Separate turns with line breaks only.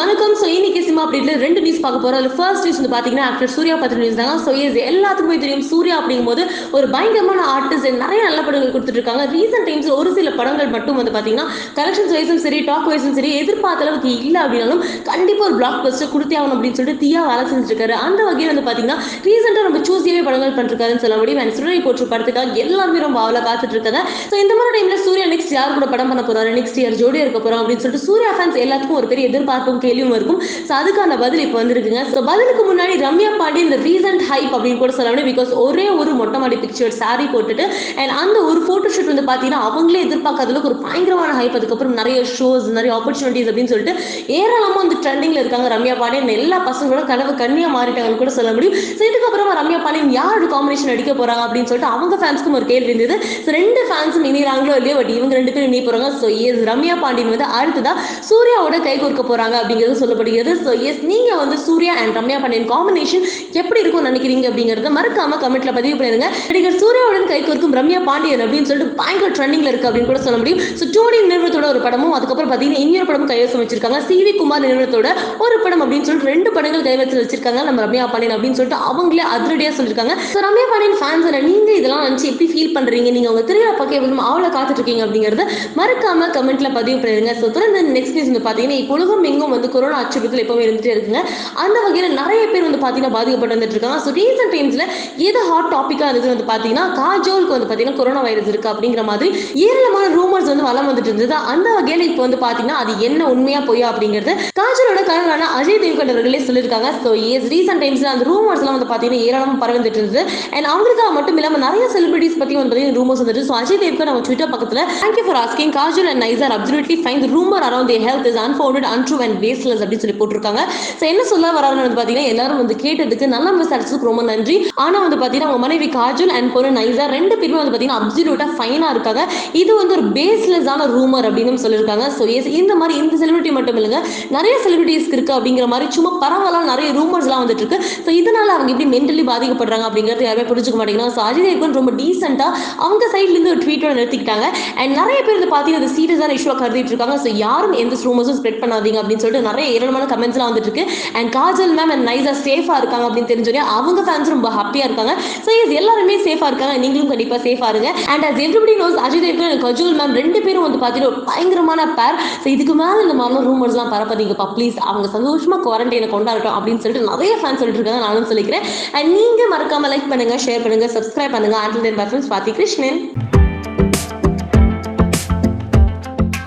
வணக்கம். ஸோ இன்னைக்கு சினிமா அப்படின்ட்டு ரெண்டு நியூஸ் பார்க்க போறோம். அதில் ஃபர்ஸ்ட் நியூஸ் வந்து பார்த்தீங்கன்னா ஆக்டர் சூர்யா பத்தி நியூஸ் தாங்க. ஸோ எஸ் எல்லாத்துக்குமே தெரியும். சூர்யா அப்படிங்கும்போது ஒரு பயங்கரமான ஆர்டிஸ்ட் நிறைய நல்ல படங்கள் கொடுத்துட்டு இருக்காங்க ரீசெண்ட் டைம்ஸ் ஒரு சில படங்கள் மட்டும் வந்து பார்த்தீங்கன்னா கலெக்ஷன்ஸ் வைஸும் சரி டாக் வைஸும் சரி எதிர்பார்த்த அளவுக்கு இல்லை அப்படின்னாலும் கண்டிப்பாக ஒரு பிளாக் பஸ்டர் கொடுத்தே ஆகணும் அப்படின்னு சொல்லிட்டு தீயா வேலை செஞ்சிருக்காரு அந்த வகையில் வந்து பார்த்தீங்கன்னா ரீசெண்டா நம்ம சூஸியாவே படங்கள் பண்ணிருக்காருன்னு சொல்ல முடியும். அண்ட் சுடரை போட்டு படத்துக்காக எல்லாருமே ரொம்ப அவளை காத்துட்டு இருக்காங்க ஸோ இந்த மாதிரி டைம்ல சூர்யா நெக்ஸ்ட் யார் கூட படம் பண்ண போறாரு? நெக்ஸ்ட் இயர் ஜோடியா இருக்க போறோம் அப்படின்னு சொல்லிட்டு சூர்யா ஃபேன்ஸ் எல்லாத்துக்கும் ஒரு பெரிய எதிர்பார்ப்பும் கேள்வியும் இருக்கும். ஸோ அதுக்கான பதில் இப்போ வந்திருக்குங்க. ஸோ பதிலுக்கு முன்னாடி ரம்யா பாண்டி இந்த ரீசன்ட் ஹைப் அப்படின்னு கூட சொல்ல முடியும் பிகாஸ் ஒரே ஒரு மொட்டை மாடி பிக்சர் சாரி போட்டுட்டு அண்ட் அந்த ஒரு ஃபோட்டோ ஷூட் வந்து பார்த்தீங்கன்னா அவங்களே எதிர்பார்க்காத அளவுக்கு ஒரு பயங்கரமான ஹைப் அதுக்கப்புறம் நிறைய ஷோஸ் நிறைய ஆப்பர்ச்சுனிட்டிஸ் அப்படின்னு சொல்லிட்டு ஏராளமாக வந்து ட்ரெண்டிங்ல இருக்காங்க ரம்யா பாண்டியன். எல்லா பசங்களும் கனவு கண்ணியா மாறிட்டாங்கன்னு கூட சொல்ல முடியும். ஸோ இதுக்கப்புறமா ரம்யா பாண்டியன் யார் காம்பினேஷன் அடிக்க போறாங்க அப்படின்னு சொல்லிட்டு அவங்க ஃபேன்ஸ்க்கும் ஒரு கேள்வி இருந்தது. ஸோ ரெண்டு ஃபேன்ஸும் இணையிறாங்களோ இல்லையோ பட் இவங்க ரெண்டு பேரும் இணைய போறாங்க. ஸோ எஸ் ரம்யா பாண்டியன் வந்து அடுத்ததாக சூர்யாவோட கை கொடுக்க போறாங்க அப்படிங்கிறது சொல்லப்படுகிறது? ஸோ எஸ் நீங்கள் வந்து சூர்யா அண்ட் ரம்யா பாண்டியன் காம்பினேஷன் எப்படி இருக்கும் நினைக்கிறீங்க அப்படிங்கிறத மறக்காம கமெண்ட்ல பதிவு பண்ணிருங்க. நடிகர் சூர்யாவுடன் கை கோர்க்கும் ரம்யா பாண்டியன் அப்படின்னு சொல்லிட்டு பயங்கர ட்ரெண்டிங்ல இருக்கு அப்படின்னு கூட சொல்ல முடியும். ஸோ டூடி நிறுவனத்தோட ஒரு படமும் அதுக்கப்புறம் பார்த்தீங்கன்னா இன்னொரு படமும் கைவசம் வச்சிருக்காங்க சி வி குமார் நிறுவனத்தோட ஒரு படம் அப்படின்னு சொல்லிட்டு ரெண்டு படங்கள் கைவசம் வச்சிருக்காங்க. நம்ம ரம்யா பாண்டியன் அப்படின்னு சொல்லிட்டு அவங்களே அதிரடியா சொல்லியிருக்காங்க ஸோ ரம்யா பாண்டியன் ஃபேன்ஸ் நீங்க இதெல்லாம் நினச்சி எப்படி ஃபீல் பண்றீங்க? நீங்க உங்க திருவிழா பக்கம் எவ்வளவு அவ்வளோ காத்துட்டு இருக்கீங்க அப்படிங்கறத மறக்காம கமெண்ட்ல பதிவு பண்ணிருங்க. ஸோ தொடர்ந்து நெக்ஸ்ட் நியூஸ் வந்து பாத்தீங்கன்னா இப்போ எங்கும் வந்து கொரோனா அச்சுறுத்தல் எப்பவுமே இருந்துட்டே இருக்குங்க. அந்த வகையில நிறைய பேர் வந்து பாத்தீங்கன்னா பாதிக்கப்பட்டு வந்துட்டு இருக்காங்க ஸோ ரீசெண்ட் டைம்ஸ்ல எது ஹாட் டாபிக்கா இருந்தது வந்து பாத்தீங்கன்னா காஜோலுக்கு வந்து பாத்தீங்கன்னா கொரோனா வைரஸ் இருக்கு அப்படிங்கிற மாதிரி ஏராளமான ரூமர்ஸ் வந்து வளம் வந்துட்டு இருந்தது. அந்த வகையில இப்போ வந்து பாத்தீங்கன்னா அது என்ன உண்மையா பொய்யா அப்படிங்கிறது காஜலோட கணவரான அஜய் தேவ்கண்ட் அவர்களே சொல்லியிருக்காங்க. ஸோ எஸ் ரீசெண்ட் டைம்ஸ்ல அந்த ரூமர்ஸ் எல்லாம் வந்து பாத்தீங்கன்னா ஏராளமா பரவிட்டு இருந்தது. அண்ட் அவங்களுக்காக மட்டும் இல்லாம நிறைய செலிபிரிட்டிஸ் பத்தி வந்து பாத்தீங்கன்னா ரூமர்ஸ் வந்துட்டு ஸோ அஜய் தேவ்கண்ட் அவங்க ட்விட்டர் பக்கத்துல thank you for asking Kajal and nicer absolutely fine rumour around the health is unfounded untrue and baseless அப்படின்னு சொல்லி போட்டிருக்காங்க. ஸோ என்ன சொல்ல வராருன்னு வந்து பாத்தீங்கன்னா எல்லாரும் வந்து கேட்டதுக்கு நல்லா விசாரிச்சதுக்கு ரொம்ப நன்றி. ஆனா வந்து பாத்தீங்கன்னா அவங்க மனைவி காஜல் அண்ட் பொண்ணு நைசா ரெண்டு பேருமே வந்து பாத்தீங்கன்னா அப்சல்யூட்டா ஃபைனா இருக்காங்க. இது வந்து ஒரு பேஸ்லெஸ்ஸான ரூமர் அப்படின்னு சொல்லியிருக்காங்க. ஸோ எஸ் இந்த மாதிரி இந்த செலிபிரிட்டி மட்டும் இல்லைங்க நிறைய செலிபிரிட்டிஸ்க்கு இருக்கு அப்படிங்கிற மாதிரி சும்மா பரவலாக நிறைய ரூமர்ஸ் எல்லாம் வந்துட்டு இருக்கு. ஸோ இதனால அவங்க எப்படி மென்டலி பாதிக்கப்படுறாங்க அப்படிங்கிறது யாருமே புரிஞ்சுக்க மாட்டேங்கிறாங்க ஸோ அஜய் தேவ்கன் ரொம்ப டீசெண்டா அவங்க சைட்ல இருந்து ஒரு ட்வீட்டோட நிறுத்திக்கிட்டாங்க. அண்ட் நிறைய பேர் வந்து பாத்தீங்கன்னா சீரியஸான இஷ்யூவா கருதிட்டு இருக்காங்க. ஸோ யாரும் எந்த ரூமர்ஸும் ஸ்ப்ரெட் பண்ணாதீங்க அப்படின்னு சொல்லிட்டு நிறைய ஏராளமான கமெண்ட்ஸ் எல்லாம் வந்துட்டு இருக்கு அண்ட் காஜல் மேம் அண்ட் நைஸா சேஃபா இருக்காங்க அப்படின்னு தெரிஞ்சோடனே அவங்க ஃபேன்ஸ் ரொம்ப ஹாப்பியா இருக்காங்க. ஸோ எஸ் எல்லாருமே சேஃபா இருக்காங்க. நீங்களும் கண்டிப்பா சேஃபா இருங்க. And as everybody knows Ajith Devgan and Kajal ma'am ரெண்டு பேரும் வந்து பாத்தீங்கன்னா ஒரு பயங்கரமான பேர் ஸோ இதுக்கு மேல இந்த மாதிரிலாம் ரூமர்ஸ் எல்லாம் பரப்பாதீங்கப்பா ப்ளீஸ் அவங்க சந்தோஷமா குவாரண்டைனை கொண்டாடட்டும் அப்படின்னு சொல்லிட்டு நிறைய ஃபேன்ஸ் சொல்லிட்டு இருக்காங்க நானும் சொல்லிக்கிறேன். அண்ட் நீங்க மறக்காம லைக் பண்ணுங்க ஷேர் பண்ணுங்க சப்ஸ்கிரைப் பண்ணுங்க. ஆண்டில் பாத்தி கிருஷ்ணன்.